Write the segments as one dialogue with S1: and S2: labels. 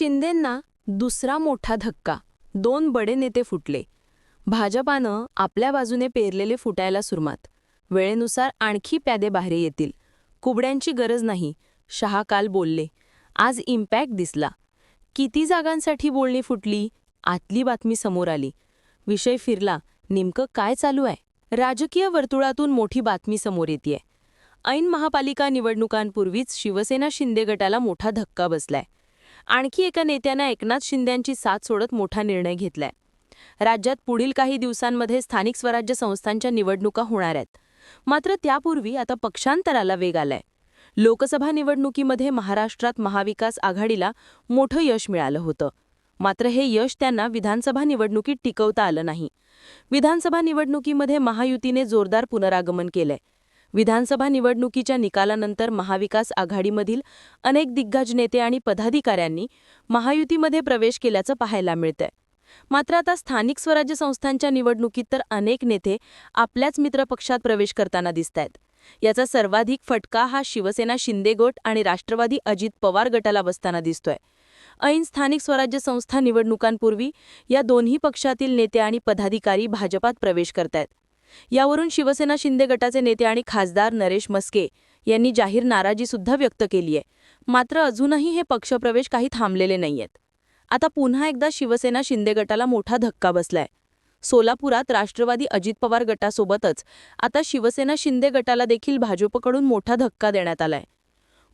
S1: शिंदेंना दुसरा मोठा धक्का. दोन बडे नेते फुटले. भाजपानं आपल्या बाजूने पेरलेले फुटायला सुरुवात. वेळेनुसार आणखी प्यादे बाहेर येतील. कुबड्यांची गरज नाही. शहा काल बोलले आज इम्पॅक्ट दिसला. किती जागांसाठी बोलणी फुटली? आतली बातमी समोर आली. विषय फिरला. नेमकं काय चालू आहे? राजकीय वर्तुळातून मोठी बातमी समोर येते ऐन महापालिका निवडणुकांपूर्वीच शिवसेना शिंदे गटाला मोठा धक्का बसलाय. आणखी एका नेत्यानं एकनाथ शिंद्यांची साथ सोडत मोठा निर्णय घेतलाय. राज्यात पुढील काही दिवसांमध्ये स्थानिक स्वराज्य संस्थांच्या निवडणुका होणार आहेत. मात्र त्यापूर्वी आता पक्षांतराला वेग आलाय. लोकसभा निवडणुकीमध्ये महाराष्ट्रात महाविकास आघाडीला मोठं यश मिळालं होतं. मात्र हे यश त्यांना विधानसभा निवडणुकीत टिकवता आलं नाही. विधानसभा निवडणुकीमध्ये महायुतीने जोरदार पुनरागमन केलंय. विधानसभा निवडणुकीच्या निकालानंतर महाविकास आघाडीमधील अनेक दिग्गज नेते आणि पदाधिकाऱ्यांनी महायुतीमध्ये प्रवेश केल्याचं पाहायला मिळतंय. मात्र आता स्थानिक स्वराज्य संस्थांच्या निवडणुकीत तर अनेक नेते आपल्याच मित्रपक्षात प्रवेश करताना दिसतायत. याचा सर्वाधिक फटका हा शिवसेना शिंदे गट आणि राष्ट्रवादी अजित पवार गटाला बसताना दिसतोय. ऐन स्थानिक स्वराज्य संस्था निवडणुकांपूर्वी या दोन्ही पक्षातील नेते आणि पदाधिकारी भाजपात प्रवेश करतायत. यावरून शिवसेना शिंदे गटाचे नेते आणि खासदार नरेश मस्के यांनी जाहीर नाराजीसुद्धा व्यक्त केली आहे. मात्र अजूनही हे पक्षप्रवेश काही थांबलेले नाहीयेत. आता पुन्हा एकदा शिवसेना शिंदे गटाला मोठा धक्का बसलाय. सोलापुरात राष्ट्रवादी अजित पवार गटासोबतच आता शिवसेना शिंदे गटाला देखील भाजपकडून मोठा धक्का देण्यात आलाय.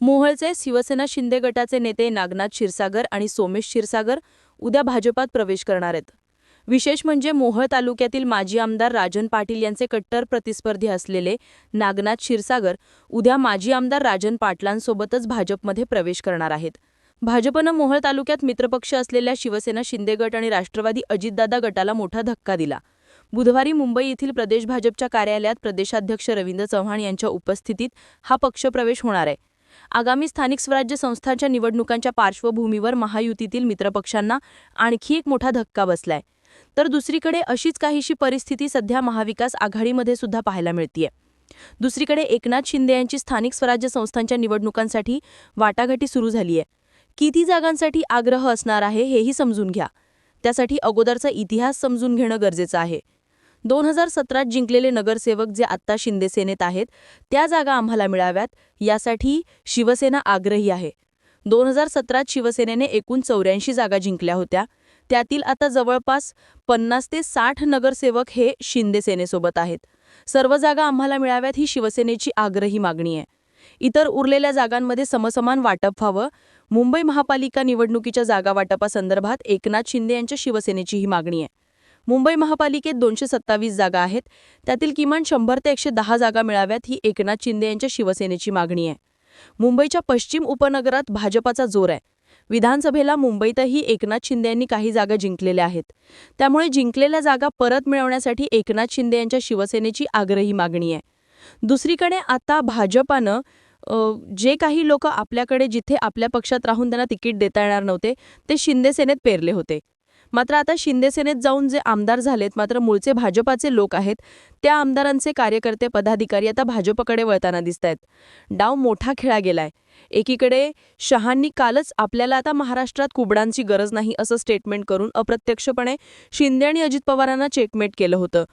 S1: मोहळचे शिवसेना शिंदे गटाचे नेते नागनाथ क्षीरसागर आणि सोमेश क्षीरसागर उद्या भाजपात प्रवेश करणार आहेत. विशेष म्हणजे मोहळ तालुक्यातील माजी आमदार राजन पाटील यांचे कट्टर प्रतिस्पर्धी असलेले नागनाथ क्षीरसागर उद्या माजी आमदार राजन पाटलांसोबतच भाजपमध्ये प्रवेश करणार आहेत. भाजपनं मोहळ तालुक्यात मित्रपक्ष असलेल्या शिवसेना शिंदे गट आणि राष्ट्रवादी अजितदादा गटाला मोठा धक्का दिला. बुधवारी मुंबई येथील प्रदेश भाजपच्या कार्यालयात प्रदेशाध्यक्ष रवींद्र चव्हाण यांच्या उपस्थितीत हा पक्षप्रवेश होणार आहे. आगामी स्थानिक स्वराज्य संस्थांच्या निवडणुकांच्या पार्श्वभूमीवर महायुतीतील मित्रपक्षांना आणखी एक मोठा धक्का बसलाय. तर दुसरीकडे अशीच काहीशी परिस्थिती सध्या महाविकास आघाडीमध्ये सुद्धा पाहायला मिळतीये. दुसरीकडे एकनाथ शिंदे यांची स्थानिक स्वराज्य संस्थांच्या निवडणुकांसाठी वाटाघाटी सुरू झालीय. किती जागांसाठी आग्रह असणार आहे हेही समजून घ्या. त्यासाठी अगोदरचा इतिहास समजून घेणं गरजेचं आहे. दोन हजार सतरात जिंकलेले नगरसेवक जे आत्ता शिंदेसेनेत आहेत त्या जागा आम्हाला मिळाव्यात यासाठी शिवसेना आग्रही आहे. दोन हजार सतरात शिवसेनेने एकूण चौऱ्याऐंशी जागा जिंकल्या होत्या. त्यातील आता जवळपास पन्नास ते साठ नगरसेवक हे शिंदे सेनेसोबत आहेत. सर्व जागा आम्हाला मिळाव्यात ही शिवसेनेची आग्रही मागणी आहे. इतर उरलेल्या जागांमध्ये समसमान वाटप व्हावं मुंबई महापालिका निवडणुकीच्या जागा वाटपासंदर्भात एकनाथ शिंदे यांच्या शिवसेनेची ही मागणी आहे. मुंबई महापालिकेत दोनशे सत्तावीस जागा आहेत त्यातील किमान शंभर ते एकशे दहा जागा मिळाव्यात ही एकनाथ शिंदे यांच्या शिवसेनेची मागणी आहे. मुंबईच्या पश्चिम उपनगरात भाजपाचा जोर आहे. विधानसभेला मुंबईतही एकनाथ शिंदे यांनी काही जागा जिंकलेल्या आहेत. त्यामुळे जिंकलेल्या जागा परत मिळवण्यासाठी एकनाथ शिंदे यांच्या शिवसेनेची आग्रही मागणी आहे. दुसरीकडे आता भाजपानं जे काही लोक आपल्याकडे जिथे आपल्या पक्षात राहून त्यांना तिकीट देता येणार नव्हते ते शिंदे सेनेत पेरले होते. मात्र आता शिंदे सेनेत जाऊन जे आमदार झालेत मात्र मूळचे भाजपाचे लोक आहेत त्या आमदारांचे कार्यकर्ते पदाधिकारी आता भाजपकडे वळताना दिसत आहेत डाव मोठा खेळा गेलाय. एकीकडे शहांनी कालच आपल्याला आता महाराष्ट्रात कुबडांची गरज नाही असं स्टेटमेंट करून अप्रत्यक्षपणे शिंदे आणि अजित पवारांना चेकमेट केलं होतं.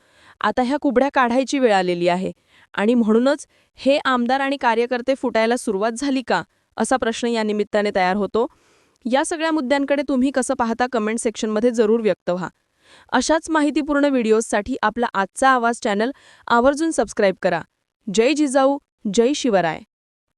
S1: आता ह्या कुबड्या काढायची वेळ आलेली आहे. आणि म्हणूनच हे आमदार आणि कार्यकर्ते फुटायला सुरुवात झाली का असा प्रश्न या निमित्ताने तयार होतो. या सगळ्या मुद्द्यांकडे तुम्ही कसं पाहता कमेंट सेक्शनमध्ये जरूर व्यक्त व्हा. अशाच माहितीपूर्ण व्हिडिओजसाठी आपला आजचा आवाज चॅनल आवर्जून सबस्क्राईब करा. जय जिजाऊ जय शिवराय.